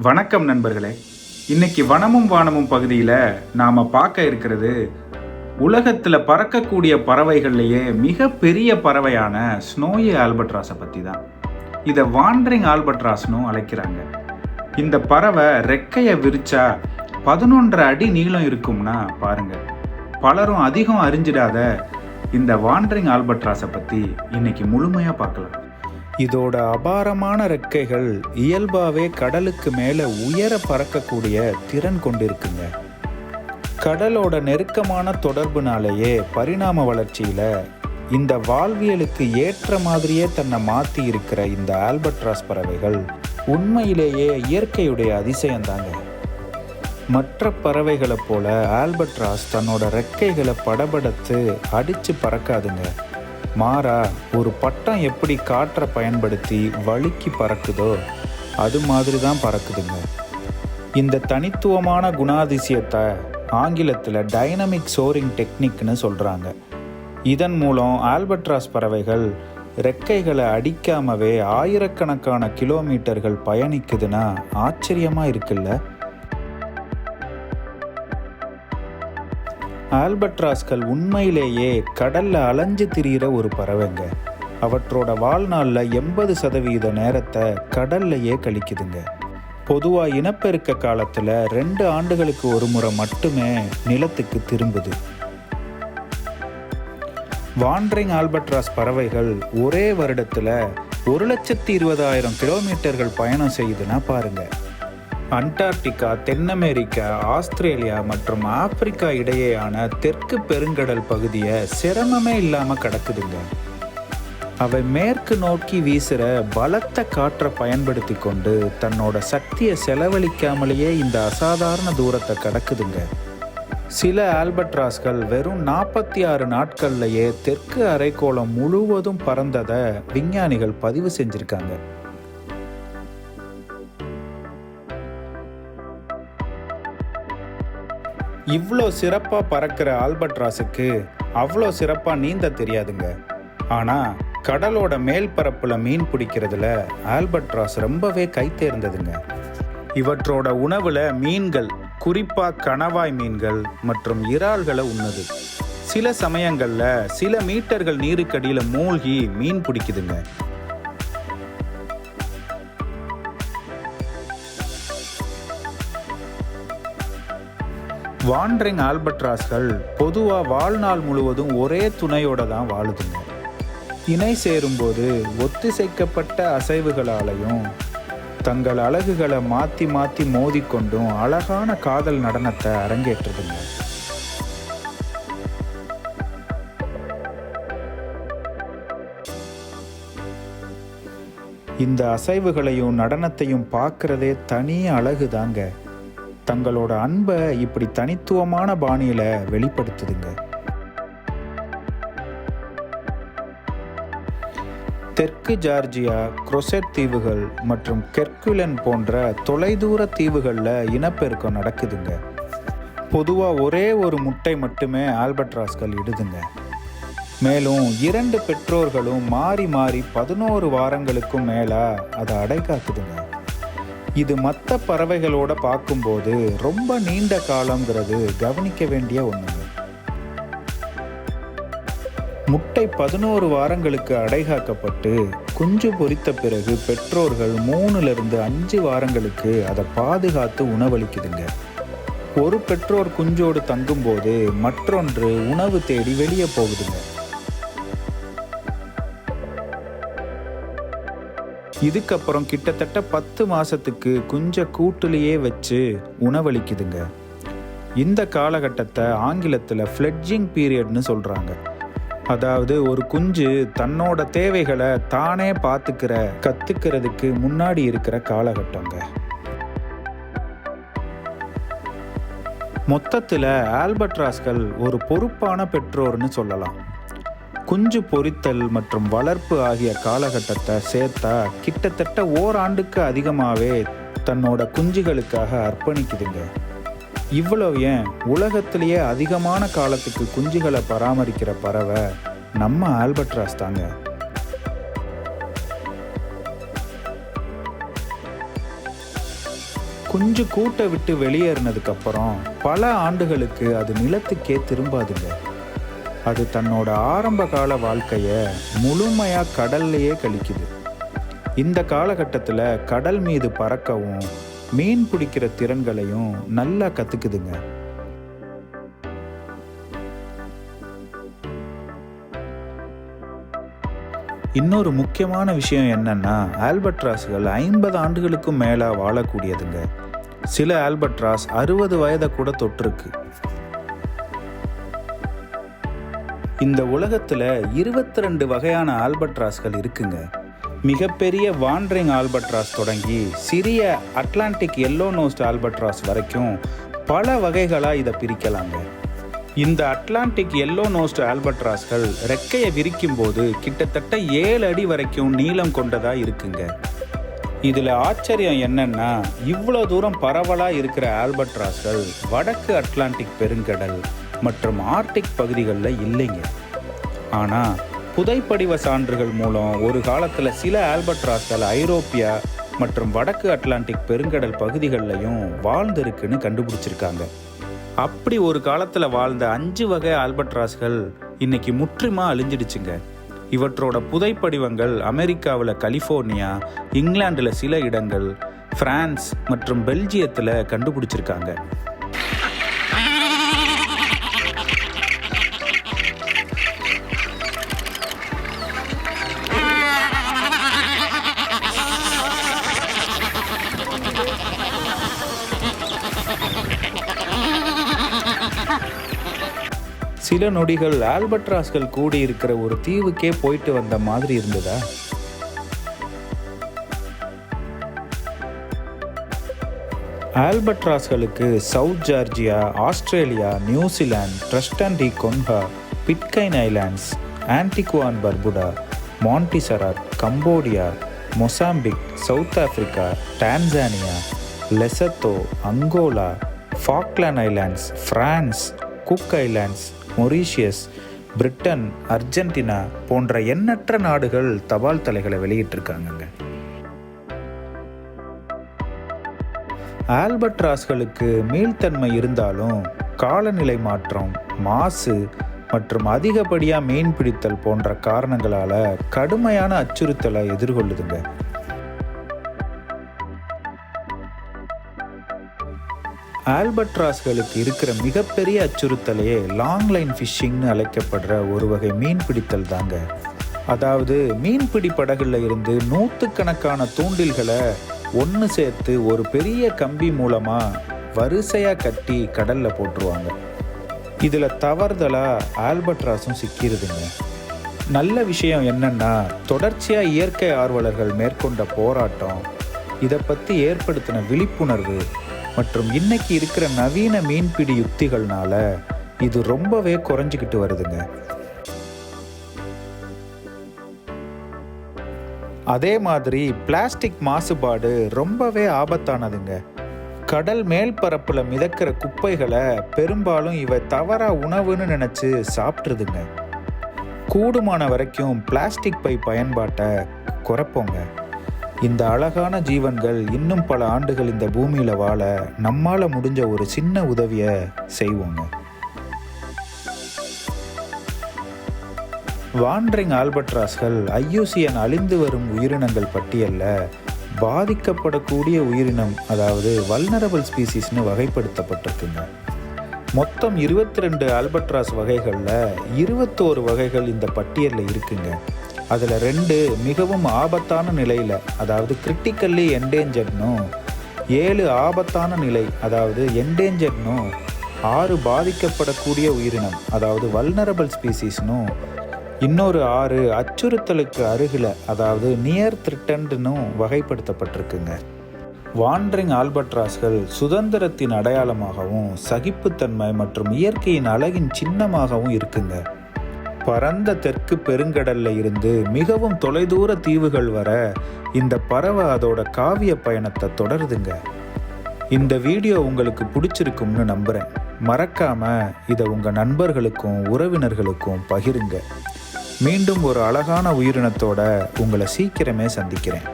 வணக்கம் நண்பர்களே. இன்னைக்கு வனமும் வானமும் பகுதியில் நாம் பார்க்க இருக்கிறது உலகத்தில் பறக்கக்கூடிய பறவைகள்லேயே மிக பெரிய பறவையான ஸ்னோயி ஆல்பட்ராஸை பற்றி தான் இதை வாண்டரிங் ஆல்பட்ராஸ்னும் அழைக்கிறாங்க. இந்த பறவை ரெக்கையை விரிச்சா பதினொன்றரை அடி நீளம் இருக்கும்னா பாருங்க. பலரும் அதிகம் அறிஞ்சிடாத இந்த வாண்டரிங் ஆல்பட்ராஸை பற்றி இன்னைக்கு முழுமையாக பார்க்கலாம். இதோட அபாரமான ரெக்கைகள் இயல்பாகவே கடலுக்கு மேலே உயர பறக்கக்கூடிய திறன் கொண்டிருக்குங்க. கடலோட நெருக்கமான தொடர்புனாலேயே பரிணாம வளர்ச்சியில் இந்த வாழ்வியலுக்கு ஏற்ற மாதிரியே தன்னை மாற்றி இருக்கிற இந்த ஆல்பட்ராஸ் பறவைகள் உண்மையிலேயே இயற்கையுடைய அதிசயம்தாங்க மற்ற பறவைகளை போல ஆல்பட்ராஸ் தன்னோட ரெக்கைகளை படபடத்து அடித்து பறக்காதுங்க. மாறா ஒரு பட்டம் எப்படி காற்றை பயன்படுத்தி வழுக்கி பறக்குதோ அது மாதிரி தான் பறக்குதுங்க. இந்த தனித்துவமான குணாதிசயத்தை ஆங்கிலத்தில் டைனமிக் சோரிங் டெக்னிக்னு சொல்கிறாங்க இதன் மூலம் ஆல்பட்ராஸ் பறவைகள் ரெக்கைகளை அடிக்காமவே ஆயிரக்கணக்கான கிலோமீட்டர்கள் பயணிக்குதுன்னா ஆச்சரியமாக இருக்குல்ல? ஆல்பட்ராஸ்கள் உண்மையிலேயே கடல்ல அலைஞ்சு திரியிற ஒரு பறவைங்க. அவற்றோட வாழ்நாளில் எண்பது சதவீத நேரத்தை கடல்லையே கழிக்குதுங்க. பொதுவாக இனப்பெருக்க காலத்தில் ரெண்டு ஆண்டுகளுக்கு ஒரு முறை மட்டுமே நிலத்துக்கு திரும்புது. வாண்டரிங் ஆல்பட்ராஸ் பறவைகள் ஒரே வருடத்தில் ஒரு லட்சத்தி இருபதாயிரம் கிலோமீட்டர்கள் பயணம் செய்யுதுன்னா பாருங்கள் அண்டார்டிகா தென் அமெரிக்கா ஆஸ்திரேலியா மற்றும் ஆப்பிரிக்கா இடையேயான தெற்கு பெருங்கடல் பகுதியை சிரமமே இல்லாமல் கடக்குதுங்க. அவை மேற்கு நோக்கி வீசுகிற பலத்த காற்றை பயன்படுத்தி கொண்டு தன்னோட சக்தியை செலவழிக்காமலேயே இந்த அசாதாரண தூரத்தை கடக்குதுங்க. சில ஆல்பட்ராஸ்கள் வெறும் நாற்பத்தி ஆறு நாட்கள்லேயே தெற்கு அரைக்கோளம் முழுவதும் பறந்ததை விஞ்ஞானிகள் பதிவு செஞ்சுருக்காங்க. இவ்வளோ சிறப்பாக பறக்கிற ஆல்பட்ராஸுக்கு அவ்வளோ சிறப்பாக நீந்த தெரியாதுங்க. ஆனால் கடலோட மேல் பரப்பில் மீன் பிடிக்கிறதுல ஆல்பட்ராஸ் ரொம்பவே கைத்தேர்ந்ததுங்க இவற்றோட உணவில் மீன்கள் குறிப்பாக கணவாய் மீன்கள் மற்றும் இறால்களை உண்ணுது. சில சமயங்களில் சில மீட்டர்கள் நீருக்கடியில் மூழ்கி மீன் பிடிக்குதுங்க. வாண்டரிங் ஆல்பட்ராஸ்கள் பொதுவாக வாழ்நாள் முழுவதும் ஒரே துணையோட தான் வாழுதுங்க. இணை சேரும்போது ஒத்திசைக்கப்பட்ட அசைவுகளாலையும் தங்கள் அழகுகளை மாற்றி மாற்றி மோதிக்கொண்டும் அழகான காதல் நடனத்தை அரங்கேற்றுதுங்க. இந்த அசைவுகளையும் நடனத்தையும் பார்க்கறதே தனி அழகு தாங்க தங்களோட அன்பை இப்படி தனித்துவமான பாணியில் வெளிப்படுத்துதுங்க. தெற்கு ஜார்ஜியா குரோசெட் தீவுகள் மற்றும் கெர்குலன் போன்ற தொலைதூர தீவுகளில் இனப்பெருக்கம் நடக்குதுங்க. பொதுவாக ஒரே ஒரு முட்டை மட்டுமே ஆல்பட்ராஸ்கள் இடுதுங்க. மேலும் இரண்டு பெற்றோர்களும் மாறி மாறி பதினோரு வாரங்களுக்கும் மேலே அதை அடைக்காக்குதுங்க இது மற்ற பறவைகளோட பார்க்கும்போது ரொம்ப நீண்ட காலங்கிறது கவனிக்க வேண்டிய ஒன்றுங்க முட்டை பதினோரு வாரங்களுக்கு அடைகாக்கப்பட்டு குஞ்சு பொரித்த பிறகு பெற்றோர்கள் மூணுலேருந்து அஞ்சு வாரங்களுக்கு அதை பாதுகாத்து உணவளிக்குதுங்க. ஒரு பெற்றோர் குஞ்சோடு தங்கும்போது மற்றொன்று உணவு தேடி வெளியே போகுதுங்க. இதுக்கப்புறம் கிட்டத்தட்ட பத்து மாதத்துக்கு குஞ்ச கூட்டுலேயே வச்சு உணவளிக்குதுங்க. இந்த காலகட்டத்தை ஆங்கிலத்தில் ஃப்ளெட்ஜிங் பீரியட்னு சொல்கிறாங்க அதாவது ஒரு குஞ்சு தன்னோட தேவைகளை தானே பார்த்துக்கிற கத்துக்கிறதுக்கு முன்னாடி இருக்கிற காலகட்டங்க. மொத்தத்தில் ஆல்பட்ராஸ்கள் ஒரு பொறுப்பான பெற்றோர்னு சொல்லலாம். குஞ்சு பொரித்தல் மற்றும் வளர்ப்பு ஆகிய காலகட்டத்தை சேர்த்தா கிட்டத்தட்ட ஓராண்டுக்கு அதிகமாகவே தன்னோட குஞ்சுகளுக்காக அர்ப்பணிக்குதுங்க. இவ்வளவு ஏன்? உலகத்திலேயே அதிகமான காலத்துக்கு குஞ்சுகளை பராமரிக்கிற பறவை நம்ம ஆல்பட்ராஸ் தாங்க. குஞ்சு கூட்டை விட்டு வெளியேறினதுக்கப்புறம் பல ஆண்டுகளுக்கு அது நிலத்துக்கே திரும்பாதுங்க. அது தன்னோட ஆரம்ப கால வாழ்க்கையை முழுமையாக கடல்லையே கழிக்குது. இந்த காலகட்டத்தில் கடல் மீது பறக்கவும் மீன் பிடிக்கிற திறன்களையும் நல்லா கற்றுக்குதுங்க இன்னொரு முக்கியமான விஷயம் என்னன்னா ஆல்பட்ராஸ்கள் ஐம்பது ஆண்டுகளுக்கும் மேலே வாழக்கூடியதுங்க. சில ஆல்பட்ராஸ் அறுபது வயதை கூட தொற்றுருக்கு இந்த உலகத்தில் இருபத்தி ரெண்டு வகையான ஆல்பட்ராஸ்கள் இருக்குங்க. மிகப்பெரிய வாண்டரிங் ஆல்பட்ராஸ் தொடங்கி சிறிய அட்லாண்டிக் எல்லோ நோஸ்ட் ஆல்பட்ராஸ் வரைக்கும் பல வகைகளாக இதை பிரிக்கலாங்க. இந்த அட்லாண்டிக் எல்லோ நோஸ்ட் ஆல்பட்ராஸ்கள் ரெக்கையை விரிக்கும் போது கிட்டத்தட்ட ஏழு அடி வரைக்கும் நீளம் கொண்டதாக இருக்குங்க. இதில் ஆச்சரியம் என்னன்னா இவ்வளோ தூரம் பரவலாக இருக்கிற ஆல்பட்ராஸ்கள் வடக்கு அட்லாண்டிக் பெருங்கடல் மற்றும் ஆர்டிக் பகுதிகளில் இல்லைங்க. ஆனால் புதைப்படிவ சான்றுகள் மூலம் ஒரு காலத்தில் சில ஆல்பட்ராஸ்கள் ஐரோப்பியா மற்றும் வடக்கு அட்லாண்டிக் பெருங்கடல் பகுதிகளிலையும் வாழ்ந்திருக்குன்னு கண்டுபிடிச்சிருக்காங்க. அப்படி ஒரு காலத்தில் வாழ்ந்த அஞ்சு வகை ஆல்பட்ராஸ்கள் இன்னைக்கு முற்றிலுமா அழிஞ்சிடுச்சுங்க. இவற்றோட புதைப்படிவங்கள் அமெரிக்காவில் கலிஃபோர்னியா இங்கிலாண்டில் சில இடங்கள் பிரான்ஸ் மற்றும் பெல்ஜியத்தில் கண்டுபிடிச்சிருக்காங்க. சில நொடிகள் ஆல்பட்ராஸ்கள் கூடி இருக்கிற ஒரு தீவுக்கே போயிட்டு வந்த மாதிரி இருந்ததா? ஆல்பட்ராஸ்களுக்கு South Georgia Australia New Zealand Tristan da Cunha Pitcairn Islands Antigua and Barbuda Montserrat Cambodia Mozambique South Africa Tanzania Lesotho Angola Falkland Islands France Cook Islands Mauritius Britain Argentina போன்ற எண்ணற்ற நாடுகள் தபால் தலைகளை வெளியிட்டிருக்காங்கங்க. ஆல்பட்ராஸ்களுக்கு மீள்தன்மை இருந்தாலும் காலநிலை மாற்றம் மாசு மற்றும் அதிகப்படியாக மீன் பிடித்தல் போன்ற காரணங்களால் கடுமையான அச்சுறுத்தலை எதிர்கொள்ளுதுங்க. ஆல்பட்ராஸ்களுக்கு இருக்கிற மிகப்பெரிய அச்சுறுத்தலையே லாங் லைன் ஃபிஷ்ஷிங்னு அழைக்கப்படுற ஒரு வகை மீன் பிடித்தல் தாங்க. அதாவது மீன்பிடி படகுல இருந்து நூற்றுக்கணக்கான தூண்டில்களை ஒன்று சேர்த்து ஒரு பெரிய கம்பி மூலமாக வரிசையாக கட்டி கடலில் போட்டுருவாங்க. இதில் தவறுதலாக ஆல்பட்ராஸும் சிக்கிருதுங்க. நல்ல விஷயம் என்னன்னா தொடர்ச்சியாக இயற்கை ஆர்வலர்கள் மேற்கொண்ட போராட்டம் இதை பற்றி ஏற்படுத்தின விழிப்புணர்வு மற்றும் இன்னைக்கு இருக்கிற நவீன மீன்பிடி யுக்திகள்னால இது ரொம்பவே குறைஞ்சிக்கிட்டு வருதுங்க. அதே மாதிரி பிளாஸ்டிக் மாசுபாடு ரொம்பவே ஆபத்தானதுங்க. கடல் மேல் பரப்பில் மிதக்கிற குப்பைகளை பெரும்பாலும் இவை தவறா உணவுன்னு நினச்சி சாப்பிட்ருதுங்க கூடுமான வரைக்கும் பிளாஸ்டிக் பை பயன்பாட்டை குறைப்போங்க. இந்த அழகான ஜீவன்கள் இன்னும் பல ஆண்டுகள் இந்த பூமியில் வாழ நம்மால் முடிஞ்ச ஒரு சின்ன உதவியை செய்வோங்க. வாண்டரிங் ஆல்பட்ராஸ்கள் ஐயூசியன் அழிந்து வரும் உயிரினங்கள் பட்டியலில் பாதிக்கப்படக்கூடிய உயிரினம் அதாவது வல்னரபிள் ஸ்பீசிஸ்னு வகைப்படுத்தப்பட்டிருக்குங்க. மொத்தம் இருபத்தி ரெண்டு ஆல்பட்ராஸ் வகைகளில் இருபத்தோரு வகைகள் இந்த பட்டியலில் இருக்குங்க. அதில் ரெண்டு மிகவும் ஆபத்தான நிலையில் அதாவது கிரிட்டிக்கல்லி என்டேஞ்சர்னும் ஏழு ஆபத்தான நிலை அதாவது என்டேஞ்சர்னும் ஆறு பாதிக்கப்படக்கூடிய உயிரினம் அதாவது வல்னரபிள் ஸ்பீசிஸ்னும் இன்னொரு ஆறு அச்சுறுத்தலுக்கு அருகில் அதாவது நியர் த்ரிட்டன்ட்னும் வகைப்படுத்தப்பட்டிருக்குங்க. வாண்டரிங் ஆல்பட்ராஸ்கள் சுதந்திரத்தின் அடையாளமாகவும் சகிப்புத்தன்மை மற்றும் இயற்கையின் அழகின் சின்னமாகவும் இருக்குங்க. பரந்த தெற்கு பெருங்கடல்ல இருந்து மிகவும் தொலைதூர தீவுகள் வர இந்த பறவை அதோட காவிய பயணத்தை தொடருதுங்க. இந்த வீடியோ உங்களுக்கு பிடிச்சிருக்கும்னு நம்புகிறேன் மறக்காம இதை உங்கள் நண்பர்களுக்கும் உறவினர்களுக்கும் பகிருங்க. மீண்டும் ஒரு அழகான உயிரினத்தோட உங்களை சீக்கிரமே சந்திக்கிறேன்.